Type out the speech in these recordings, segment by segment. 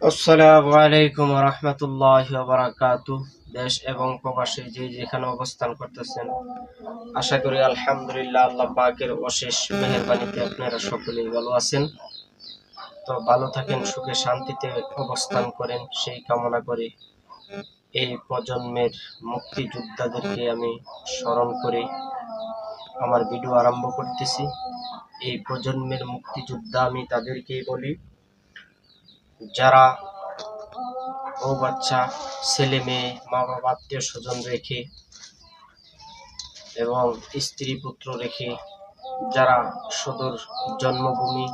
আসসালামু আলাইকুম রহমতুল্লাহ বারাকাতু দেশ এবং প্রবাসী যে যেখানে অবস্থান করতেছেন, আশা করি আলহামদুলিল্লাহ আল্লাহ পাকের অশেষ মেহরবানিতে আপনারা সকলেই ভালো আছেন। তো ভালো থাকেন, সুখে শান্তিতে অবস্থান করেন, সেই কামনা করে এই প্রজন্মের মুক্তিযোদ্ধাদেরকে আমি স্মরণ করে আমার ভিডিও আরম্ভ করতেছি। এই প্রজন্মের মুক্তিযোদ্ধা আমি তাদেরকেই বলি। যারা ও বাচ্চা, ছেলে মেয়ে মা বাবা আত্মীয় স্বজন রেখে এবং স্ত্রী পুত্র রেখে যারা সুদূর জন্মভূমি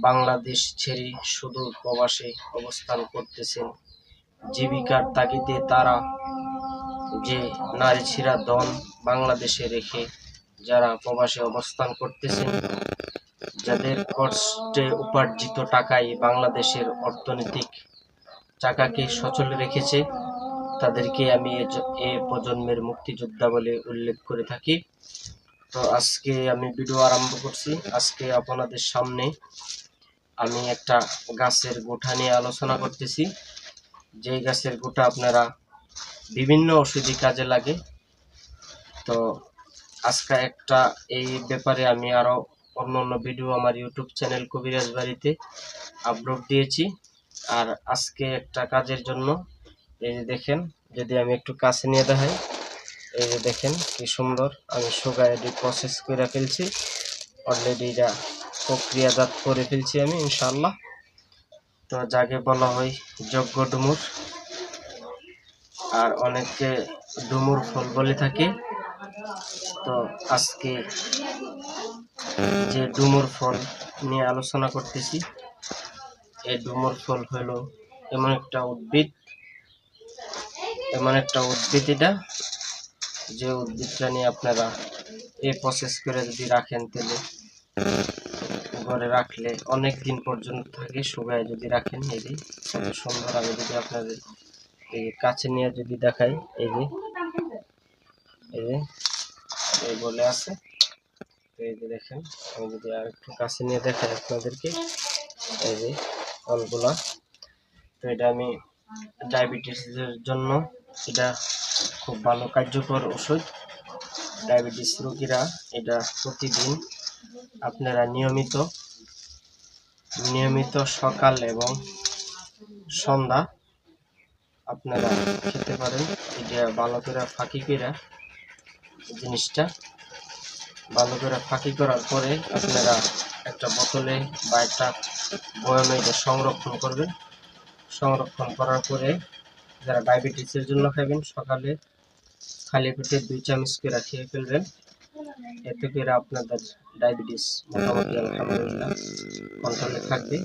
বাংলাদেশ ছেড়ে সুদূর প্রবাসে অবস্থান করতেছেন, জীবিকার তাগিদে তারা যে নারী ছিঁড়া দন বাংলাদেশে রেখে যারা প্রবাসে অবস্থান করতেছেন যাদের কষ্টে উপার্জিত টাকাই বাংলাদেশের অর্থনৈতিক চাকাকে সচল রেখেছে, তাদেরকে আমি এ প্রজন্মের মুক্তিযোদ্ধা বলে উল্লেখ করে থাকি। তো আজকে আমি ভিডিও আরম্ভ করছি। আজকে আপনাদের সামনে আমি একটা গাছের গোঠা নিয়ে আলোচনা করতেছি। যেই গাছের গোটা আপনারা বিভিন্ন ওষুধি কাজে লাগে। তো আজকে একটা এই ব্যাপারে আমি আরও অন্য অন্য ভিডিও আমার ইউটিউব চ্যানেল কবিরাজ বাড়িতে আপলোড দিয়েছি। আর আজকে একটা কাজের জন্য, এই যে দেখেন, যদি আমি একটু কাছে নিয়ে দেখাই, এই যে দেখেন কি সুন্দর, আমি সুগার এটি প্রসেস করে ফেলছি। অলরেডি এটা প্রক্রিয়াজাত করে ফেলছি আমি ইনশাল্লাহ তো যাকে বলা হয় যজ্ঞ ডুমুর, আর অনেকে ডুমুর ফল বলে থাকে। তো আজকে যে ডুমুর ফল নিয়ে আলোচনা করতেছি। এই ডুমুর ফল হলো এমন একটা উদ্ভিদ, এমন একটা উদ্ভিদ এটা, যে উদ্ভিদটা নিয়ে আপনারা এ প্রসেস করে যদি রাখেন তাহলে ঘরে রাখলে অনেক দিন পর্যন্ত থাকে, শুকায় যদি রাখেন এই যে সুন্দর আমি যদি আপনাদের কাছে নিয়ে যদি দেখাই, এই যে এই যে, এই বলে আছে। এই যে দেখেন, আমি যদি আর একটু কাছে নিয়ে দেখাই আপনাদেরকে, এই যে ফলগুলা তো এটা আমি ডায়াবেটিসের জন্য এটা খুব ভালো কার্যকর ওষুধ। ডায়াবেটিস রোগীরা এটা প্রতিদিন আপনারা নিয়মিত নিয়মিত সকাল এবং সন্ধ্যা আপনারা খেতে পারেন। এটা ভালো করে ফাঁকি করে জিনিসটা ভালো করে ফাঁকি করার পরে আপনারা একটা বোতলে বা একটা বয়ামে সংরক্ষণ করবেন। সংরক্ষণ করার পরে যারা ডায়াবেটিসের জন্য খাবেন, সকালে খালি পেটে দুই চামচ করে খেয়ে ফেলবেন। এতে করে আপনাদের ডায়াবেটিস মোটামুটি আলহামদুলিল্লাহ কন্ট্রোলে থাকবে।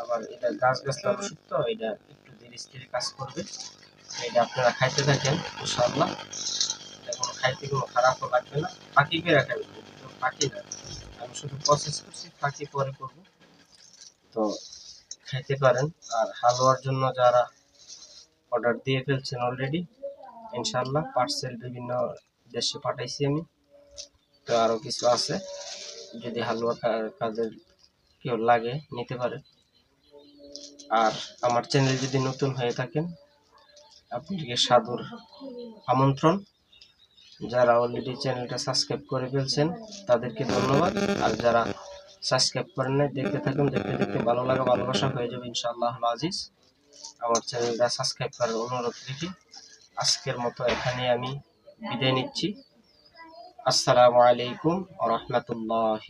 আবার এটা গাছ গাছলা ওষুধ তো এটা একটু ধীরে স্থিরে কাজ করবে। এটা আপনারা খাইতে থাকেন, ইনশাআল্লাহ। খাইতে কোনো খারাপও লাগবে না ফাঁকি করে কিন্তু ফাঁকি না, আমি শুধু প্রসেস করছি, ফাঁকি পরে করব। তো খাইতে পারেন, আর হালুয়ার জন্য যারা অর্ডার দিয়ে ফেলছেন অলরেডি ইনশাল্লাহ পার্সেল বিভিন্ন দেশে পাঠাইছি আমি। তো আরও কিছু আছে, যদি হালুয়া কাজের কেউ লাগে নিতে পারে। আর আমার চ্যানেল যদি নতুন হয়ে থাকেন, আপনাদেরকে সাদর আমন্ত্রণ। যারা অলরেডি চ্যানেলটা সাবস্ক্রাইব করে ফেলছেন, তাদেরকে ধন্যবাদ। আর যারা সাবস্ক্রাইব করেন নাই, দেখতে থাকুন, দেখতে দেখতে ভালো লাগা, ভালোবাসা হয়ে যাবে ইনশাআল্লাহ আজিজ। আমার চ্যানেলটা সাবস্ক্রাইব করার অনুরোধ রেখে আজকের মতো এখানে আমি বিদায় নিচ্ছি। আসসালামু আলাইকুম রহমতুল্লাহ